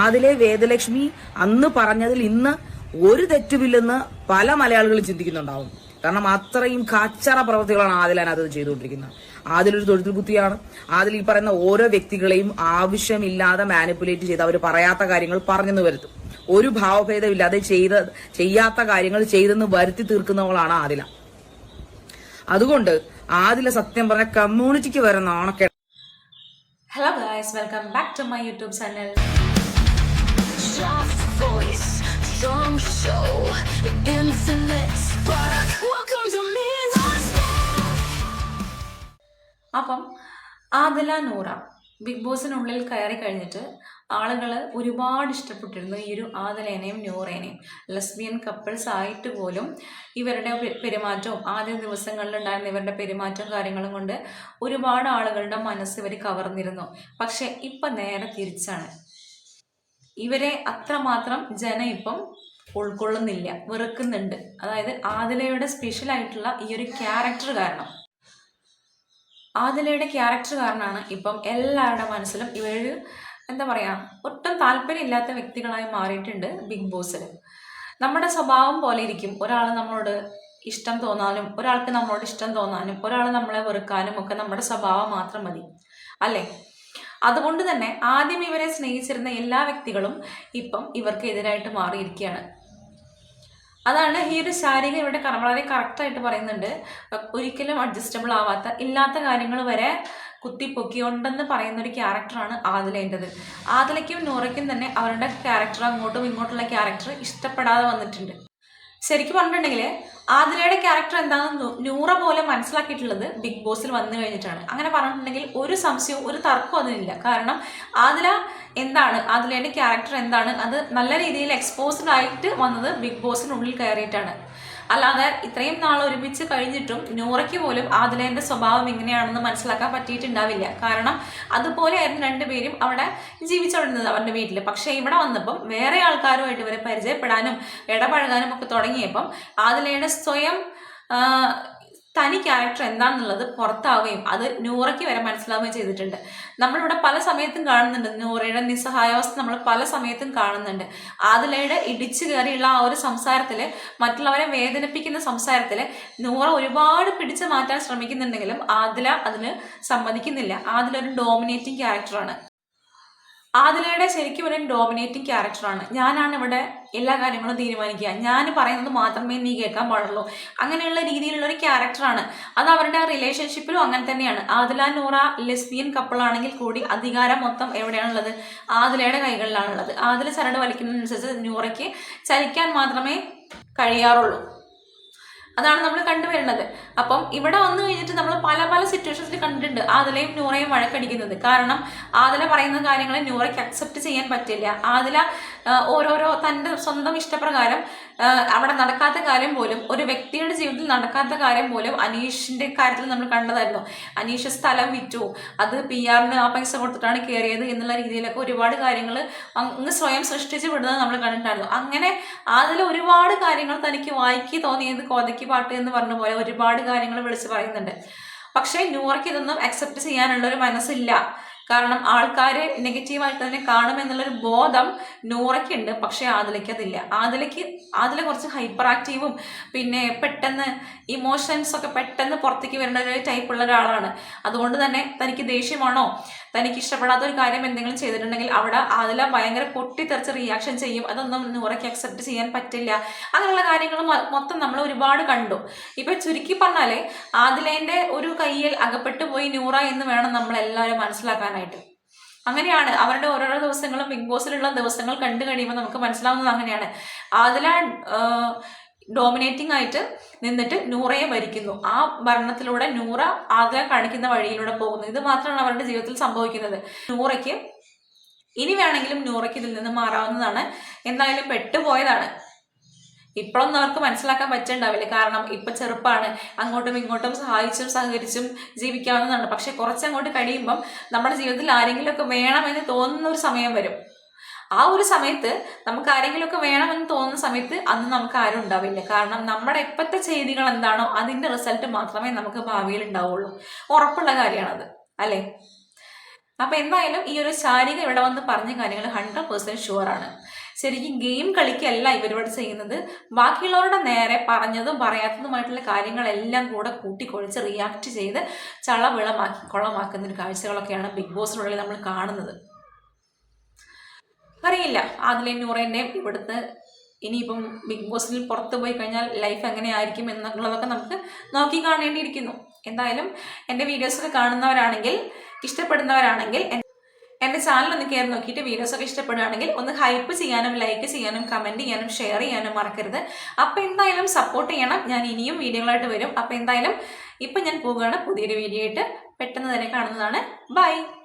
ആദിലെ വേദലക്ഷ്മി അന്ന് പറഞ്ഞതിൽ ഇന്ന് ഒരു തെറ്റുമില്ലെന്ന് പല മലയാളികളും ചിന്തിക്കുന്നുണ്ടാവും. കാരണം അത്രയും കാച്ചറ പ്രവൃത്തികളാണ് ആദിൽ അതിനകത്ത് ചെയ്തുകൊണ്ടിരിക്കുന്നത്. ആദിലൊരു തൊഴുത്തിൽ കുത്തിയാണ്. ആദിൽ ഈ പറയുന്ന ഓരോ വ്യക്തികളെയും ആവശ്യമില്ലാതെ മാനിപ്പുലേറ്റ് ചെയ്ത് അവർ പറയാത്ത കാര്യങ്ങൾ പറഞ്ഞെന്ന് വരുത്തും. ഒരു ഭാവഭേദമില്ലാതെ ചെയ്ത ചെയ്യാത്ത കാര്യങ്ങൾ ചെയ്തെന്ന് വരുത്തി തീർക്കുന്നവളാണ് ആദില. അതുകൊണ്ട് ആദില സത്യം പറഞ്ഞ കമ്മ്യൂണിറ്റിക്ക് വരുന്ന നാണക്കേട് hello guys welcome back to my YouTube channel Soft voice, strong show, infinite spark. Welcome to me അപ്പം ആദല നൂറ ബിഗ് ബോസിനുള്ളിൽ കയറി കഴിഞ്ഞിട്ട് ആളുകൾ ഒരുപാട് ഇഷ്ടപ്പെട്ടിരുന്നു ഈ ഒരു ആദലേനെയും നൂറേനെയും. ലെസ്ബിയൻ കപ്പിൾസ് ആയിട്ട് പോലും ഇവരുടെ പെരുമാറ്റവും ആദ്യ ദിവസങ്ങളിലുണ്ടായിരുന്ന ഇവരുടെ പെരുമാറ്റവും കാര്യങ്ങളും കൊണ്ട് ഒരുപാട് ആളുകളുടെ മനസ്സ് ഇവർ കവർന്നിരുന്നു. പക്ഷെ ഇപ്പം നേരെ തിരിച്ചാണ്. ഇവരെ അത്രമാത്രം ജനം ഇപ്പം ഉൾക്കൊള്ളുന്നില്ല വെറുക്കുന്നുണ്ട്. അതായത് ആദിലയുടെ സ്പെഷ്യൽ ആയിട്ടുള്ള ഈ ഒരു ക്യാരക്ടർ കാരണം. ആദിലയുടെ ക്യാരക്ടർ കാരണമാണ് ഇപ്പം എല്ലാവരുടെ മനസ്സിലും ഇവർ എന്താ പറയുക ഒട്ടും താല്പര്യമില്ലാത്ത വ്യക്തികളായി മാറിയിട്ടുണ്ട് ബിഗ് ബോസിൽ നമ്മുടെ സ്വഭാവം പോലെ ഇരിക്കും. ഒരാൾ നമ്മളോട് ഇഷ്ടം തോന്നാനും ഒരാൾക്ക് നമ്മളോട് ഇഷ്ടം തോന്നാനും ഒരാൾ നമ്മളെ വെറുക്കാനും ഒക്കെ നമ്മുടെ സ്വഭാവം മാത്രം മതി. അല്ലേ? അതുകൊണ്ട് തന്നെ ആദ്യം ഇവരെ സ്നേഹിച്ചിരുന്ന എല്ലാ വ്യക്തികളും ഇപ്പം ഇവർക്ക് എതിരായിട്ട് മാറിയിരിക്കുകയാണ്. അതാണ് ഈ ഒരു ശാരീരിക ഇവിടെ വളരെ കറക്റ്റായിട്ട് പറയുന്നുണ്ട്. ഒരിക്കലും അഡ്ജസ്റ്റബിൾ ആവാത്ത ഇല്ലാത്ത കാര്യങ്ങൾ വരെ കുത്തിപ്പൊക്കിയുണ്ടെന്ന് പറയുന്ന ഒരു ക്യാരക്ടറാണ് ആദിലേന്റെത് ആദിലയ്ക്കും നൂറയ്ക്കും തന്നെ അവരുടെ ക്യാരക്ടർ അങ്ങോട്ടും ഇങ്ങോട്ടുള്ള ക്യാരക്ടർ ഇഷ്ടപ്പെടാതെ വന്നിട്ടുണ്ട്. ശരിക്കും പറഞ്ഞിട്ടുണ്ടെങ്കിൽ ആതിരയുടെ ക്യാരക്ടർ എന്താണെന്ന് നൂറ പോലെ മനസ്സിലാക്കിയിട്ടുള്ളത് ബിഗ് ബോസിൽ വന്നു കഴിഞ്ഞിട്ടാണ്. അങ്ങനെ പറഞ്ഞിട്ടുണ്ടെങ്കിൽ ഒരു സംശയവും ഒരു തർക്കവും അതിനില്ല. കാരണം ആദില എന്താണ്? ആദിലയുടെ ക്യാരക്ടർ എന്താണ്? അത് നല്ല രീതിയിൽ എക്സ്പോസ്ഡ് ആയിട്ട് വന്നത് ബിഗ് ബോസിനുള്ളിൽ കയറിയിട്ടാണ്. അല്ലാതെ ഇത്രയും നാൾ ഒരുമിച്ച് കഴിഞ്ഞിട്ടും നൂറയ്ക്ക് പോലും ആദിലേന്റെ സ്വഭാവം എങ്ങനെയാണെന്ന് മനസ്സിലാക്കാൻ പറ്റിയിട്ടുണ്ടാവില്ല. കാരണം അതുപോലെയായിരുന്നു രണ്ടുപേരും അവിടെ ജീവിച്ചുകൊണ്ടിരുന്നത് അവരുടെ വീട്ടിൽ പക്ഷേ ഇവിടെ വന്നപ്പം വേറെ ആൾക്കാരുമായിട്ട് ഇവരെ പരിചയപ്പെടാനും ഇടപഴകാനും ഒക്കെ തുടങ്ങിയപ്പം ആദിലയുടെ സ്വയം തനി ക്യാരക്ടർ എന്താണെന്നുള്ളത് പുറത്താവുകയും അത് നൂറയ്ക്ക് വരെ മനസ്സിലാവുകയും ചെയ്തിട്ടുണ്ട്. നമ്മളിവിടെ പല സമയത്തും കാണുന്നുണ്ട്. നൂറയുടെ നിസ്സഹായാവസ്ഥ നമ്മൾ പല സമയത്തും കാണുന്നുണ്ട്. ആദിലയുടെ ഇടിച്ചു കയറിയുള്ള ആ ഒരു സംസാരത്തിൽ മറ്റുള്ളവരെ വേദനിപ്പിക്കുന്ന സംസാരത്തിൽ നൂറ ഒരുപാട് പിടിച്ചു മാറ്റാൻ ശ്രമിക്കുന്നുണ്ടെങ്കിലും ആദില അതിന് സമ്മതിക്കുന്നില്ല. ആദില ഒരു ഡോമിനേറ്റിംഗ് ക്യാരക്ടറാണ് ആദിലയുടെ ശരിക്കും ഒരു ഡോമിനേറ്റിംഗ് ക്യാരക്ടറാണ് ഞാനാണ് ഇവിടെ എല്ലാ കാര്യങ്ങളും തീരുമാനിക്കുക. ഞാൻ പറയുന്നത് മാത്രമേ നീ കേൾക്കാൻ പാടുള്ളൂ. അങ്ങനെയുള്ള രീതിയിലുള്ള ഒരു ക്യാരക്ടറാണ് അത് അവരുടെ റിലേഷൻഷിപ്പിലും അങ്ങനെ തന്നെയാണ്. ആദില നൂറ ലെസ്ബിയൻ കപ്പിളാണെങ്കിൽ കൂടി അധികാരം മൊത്തം എവിടെയാണുള്ളത്? ആദിലയുടെ കൈകളിലാണുള്ളത്. ആദില ചരട് വലിക്കുന്നതിനനുസരിച്ച് നൂറയ്ക്ക് ചലിക്കാൻ മാത്രമേ കഴിയാറുള്ളൂ. അതാണ് നമ്മൾ കണ്ടുവരുന്നത്. അപ്പം ഇവിടെ വന്നു കഴിഞ്ഞിട്ട് നമ്മൾ പല പല സിറ്റുവേഷൻസിൽ കണ്ടിട്ടുണ്ട്. ആദിലയും നൂറയും വഴക്കടിക്കുന്നത്. കാരണം ആദില പറയുന്ന കാര്യങ്ങളെ നൂറയ്ക്ക് അക്സെപ്റ്റ് ചെയ്യാൻ പറ്റില്ല. ആദില ഓരോരോ തന്റെ സ്വന്തം ഇഷ്ടപ്രകാരം അവിടെ നടക്കാത്ത കാര്യം പോലും ഒരു വ്യക്തിയുടെ ജീവിതത്തിൽ നടക്കാത്ത കാര്യം പോലും അനീഷിന്റെ കാര്യത്തിൽ നമ്മൾ കണ്ടതായിരുന്നു. അനീഷ് സ്ഥലം വിറ്റു. അത് പി ആറിന് ആ പൈസ കൊടുത്തിട്ടാണ് കയറിയത് എന്നുള്ള രീതിയിലൊക്കെ ഒരുപാട് കാര്യങ്ങൾ അങ്ങ് സ്വയം സൃഷ്ടിച്ച് വിടുന്നത് നമ്മൾ കണ്ടിട്ടുണ്ടായിരുന്നു. അങ്ങനെ അതിൽ ഒരുപാട് കാര്യങ്ങൾ തനിക്ക് വായിക്കി തോന്നിയത് കോതയ്ക്ക് പാട്ട് എന്ന് പറഞ്ഞ പോലെ ഒരുപാട് കാര്യങ്ങൾ വിളിച്ച് പറയുന്നുണ്ട്. പക്ഷേ ന്യൂയോർക്ക് ഇതൊന്നും അക്സെപ്റ്റ് ചെയ്യാനുള്ള ഒരു മനസ്സില്ല. കാരണം ആൾക്കാരെ നെഗറ്റീവായിട്ട് തന്നെ കാണുമെന്നുള്ളൊരു ബോധം നൂറയ്ക്കുണ്ട് പക്ഷേ ആദിലയ്ക്ക് അതില്ല ആദിലയ്ക്ക് ആദില കുറച്ച് ഹൈപ്പർ ആക്റ്റീവും പിന്നെ പെട്ടെന്ന് ഇമോഷൻസ് ഒക്കെ പെട്ടെന്ന് പുറത്തേക്ക് വരുന്ന ഒരു ടൈപ്പുള്ള ഒരാളാണ്. അതുകൊണ്ട് തന്നെ തനിക്ക് ദേഷ്യമാണോ? തനിക്ക് ഇഷ്ടപ്പെടാത്ത ഒരു കാര്യം എന്തെങ്കിലും ചെയ്തിട്ടുണ്ടെങ്കിൽ അവിടെ ആതില ഭയങ്കര പൊട്ടിത്തെറിച്ച് റിയാക്ഷൻ ചെയ്യും. അതൊന്നും നൂറയ്ക്ക് അക്സെപ്റ്റ് ചെയ്യാൻ പറ്റില്ല. അങ്ങനെയുള്ള കാര്യങ്ങൾ മൊത്തം നമ്മൾ ഒരുപാട് കണ്ടു. ഇപ്പൊ ചുരുക്കി പറഞ്ഞാലേ ആതിലേന്റെ ഒരു കയ്യിൽ അകപ്പെട്ടു പോയി നൂറ എന്ന് വേണം നമ്മൾ എല്ലാവരും മനസ്സിലാക്കാനായിട്ട്. അങ്ങനെയാണ്. അവരുടെ ഓരോരോ ദിവസങ്ങളും ബിഗ് ബോസിലുള്ള ദിവസങ്ങൾ കണ്ടു കഴിയുമ്പോൾ നമുക്ക് മനസ്സിലാവുന്നത് അങ്ങനെയാണ്. ആദില ഡോമിനേറ്റിംഗ് ആയിട്ട് നിന്നിട്ട് നൂറയെ ഭരിക്കുന്നു. ആ ഭരണത്തിലൂടെ നൂറ ആദില കാണിക്കുന്ന വഴിയിലൂടെ പോകുന്നു. ഇത് മാത്രമാണ് അവരുടെ ജീവിതത്തിൽ സംഭവിക്കുന്നത്. നൂറയ്ക്ക് ഇനി വേണമെങ്കിലും നൂറയ്ക്ക് ഇതിൽ നിന്ന് മാറാവുന്നതാണ്. എന്തായാലും പെട്ടുപോയതാണ്. ഇപ്പോഴൊന്നും അവർക്ക് മനസ്സിലാക്കാൻ പറ്റുന്നുണ്ടാവില്ല കാരണം ഇപ്പൊ ചെറുപ്പാണ്. അങ്ങോട്ടും ഇങ്ങോട്ടും സഹായിച്ചും സഹകരിച്ചും ജീവിക്കാവുന്നതാണ്. പക്ഷെ കുറച്ചങ്ങോട്ട് കഴിയുമ്പം നമ്മുടെ ജീവിതത്തിൽ ആരെങ്കിലുമൊക്കെ വേണമെന്ന് തോന്നുന്ന ഒരു സമയം വരും. ആ ഒരു സമയത്ത് നമുക്ക് ആരെങ്കിലുമൊക്കെ വേണമെന്ന് തോന്നുന്ന സമയത്ത് അന്ന് നമുക്ക് ആരും ഉണ്ടാവില്ല. കാരണം നമ്മുടെ ഇപ്പോഴത്തെ ചെയ്തികൾ എന്താണോ അതിന്റെ റിസൾട്ട് മാത്രമേ നമുക്ക് ഭാവിയിൽ ഉണ്ടാവുള്ളൂ. ഉറപ്പുള്ള കാര്യമാണത്. അല്ലേ? അപ്പൊ എന്തായാലും ഈ ഒരു ശാരീരിക ഇവിടെ വന്ന് പറഞ്ഞ കാര്യങ്ങൾ ഹൺഡ്രഡ് പെർസെന്റ് ഷുവർ ആണ്. ശരിക്കും ഗെയിം കളിക്കല്ല ഇവരോട് ചെയ്യുന്നത്. ബാക്കിയുള്ളവരുടെ നേരെ പറഞ്ഞതും പറയാത്തതുമായിട്ടുള്ള കാര്യങ്ങളെല്ലാം കൂടെ കൂട്ടിക്കൊഴിച്ച് റിയാക്ട് ചെയ്ത് ചളവിളമാക്കി കുളമാക്കുന്ന ഒരു കാഴ്ചകളൊക്കെയാണ് ബിഗ് ബോസിനുള്ളിൽ നമ്മൾ കാണുന്നത്. അറിയില്ല. ആദിലെ നൂറേന്റെയും ഇവിടുത്തെ ഇനിയിപ്പം ബിഗ് ബോസിൽ പുറത്ത് പോയി കഴിഞ്ഞാൽ ലൈഫ് എങ്ങനെയായിരിക്കും എന്നുള്ളതൊക്കെ നമുക്ക് നോക്കി കാണേണ്ടിയിരിക്കുന്നു. എന്തായാലും എന്റെ വീഡിയോസൊക്കെ കാണുന്നവരാണെങ്കിൽ ഇഷ്ടപ്പെടുന്നവരാണെങ്കിൽ എന്റെ ചാനൽ ഒന്ന് കയറി നോക്കിയിട്ട് വീഡിയോസ് ഒക്കെ ഇഷ്ടപ്പെടുകയാണെങ്കിൽ ഒന്ന് ഹൈപ്പ് ചെയ്യാനും ലൈക്ക് ചെയ്യാനും കമന്റ് ചെയ്യാനും ഷെയർ ചെയ്യാനും മറക്കരുത്. അപ്പോൾ എന്തായാലും സപ്പോർട്ട് ചെയ്യണം. ഞാൻ ഇനിയും വീഡിയോകളായിട്ട് വരും. അപ്പോൾ എന്തായാലും ഇപ്പം ഞാൻ പോവുകയാണ്. പുതിയൊരു വീഡിയോ ആയിട്ട് പെട്ടെന്ന് തന്നെ കാണുന്നതാണ്. ബൈ